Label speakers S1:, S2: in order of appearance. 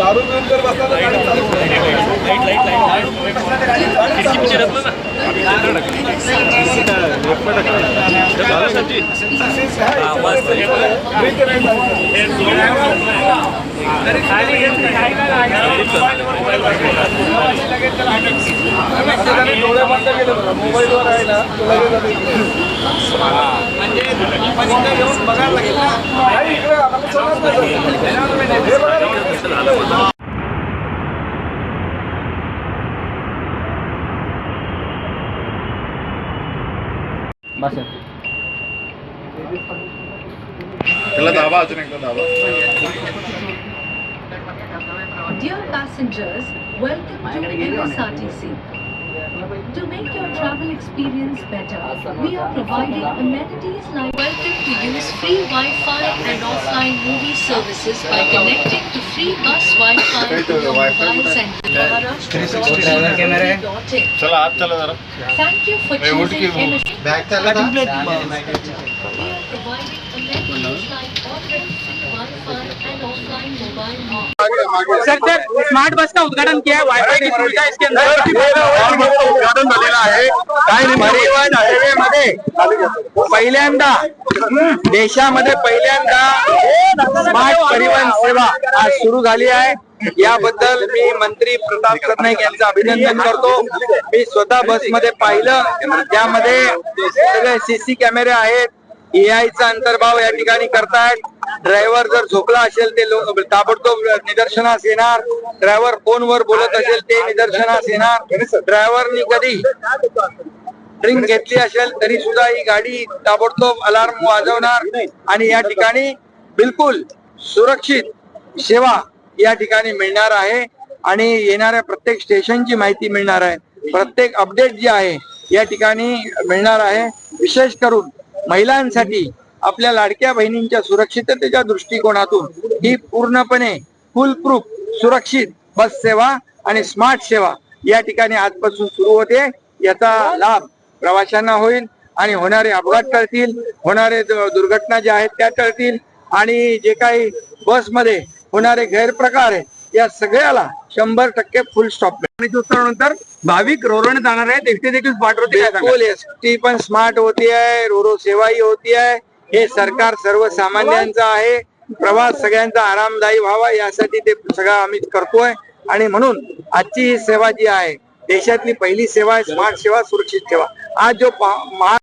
S1: दारू पिऊन तर डोळे बंद केले बघा मोबाईलवर आहे? ना तो लगेच आता इकडे. नाही, इकडे आता समजलं. हे बघा ना.
S2: त्याला दाबा अजून एकदा दाबा
S3: Dear passengers, welcome to MSRTC. To make your travel experience better, we are providing amenities like welcome to use free Wi-Fi and offline movie services by connecting to free bus Wi-Fi to your mobiles and Maharashtra.gov.in.
S2: चला आत चला जरा
S3: Thank you for
S2: Hey, would
S3: choosing
S2: you-
S3: MSRTC. We are providing amenities like offering free Wi-Fi and offline mobile offers.
S4: Sir sir smart bus का उद्घाटन KIA है wifi की सुविधा इसके अंदर
S2: उद्घाटन झालेलं आहे.
S4: काय परिवहन पहिल्यांदा देशामध्ये पहिल्यांदा स्मार्ट परिवहन सेवा आज सुरू झाली आहे. याबद्दल मी मंत्री प्रताप सरनाईक यांचं अभिनंदन करतो. मी स्वतः बसमध्ये पाहिलं. त्यामध्ये सगळे सीसी कॅमेरे आहेत. एआयचा अंतर्भाव या ठिकाणी करतायत. ड्रायव्हर जर झोपला असेल ते ताबडतोब निदर्शनास येणार. ड्रायव्हर फोनवर बोलत असेल ते निदर्शनास येणार. ड्रायव्हरनी कधी ड्रिंक घेतली असेल तरी सुद्धा ही गाडी ताबडतोब अलार्म वाजवणार. आणि या ठिकाणी बिलकुल सुरक्षित सेवा या ठिकाणी मिळणार आहे. आणि येणाऱ्या प्रत्येक स्टेशनची माहिती मिळणार आहे. प्रत्येक अपडेट जी आहे या ठिकाणी मिळणार आहे. विशेष करून महिलांसाठी आपल्या लाडक्या बहिणींच्या सुरक्षिततेच्या दृष्टिकोनातून ही पूर्णपणे फुल प्रूफ सुरक्षित बस सेवा आणि स्मार्ट सेवा या ठिकाणी आजपासून सुरू होते. याचा लाभ प्रवाशांना होईल आणि होणारे अपघात टळतील होणारे दुर्घटना ज्या आहेत त्या टळतील आणि जे काही बसमध्ये होणारे गैरप्रकार आहेत या सगळ्याला शंभर टक्के फुल स्टॉप आणि
S5: नंतर भाविक रोरण जाणार आहेत. एकटे देखील स्मार्ट
S4: बिलकुल एसटी पण स्मार्ट होती आहे. रोरो सेवाही होती आहे. हे सरकार सर्वसामान्यांचं आहे. प्रवास सगळ्यांचा आरामदायी व्हावा यासाठी ते सगळं आम्ही करतोय. आणि म्हणून आजची ही सेवा जी आहे देशातली पहिली सेवा आहे स्मार्ट सेवा सुरक्षित सेवा. आज जो महा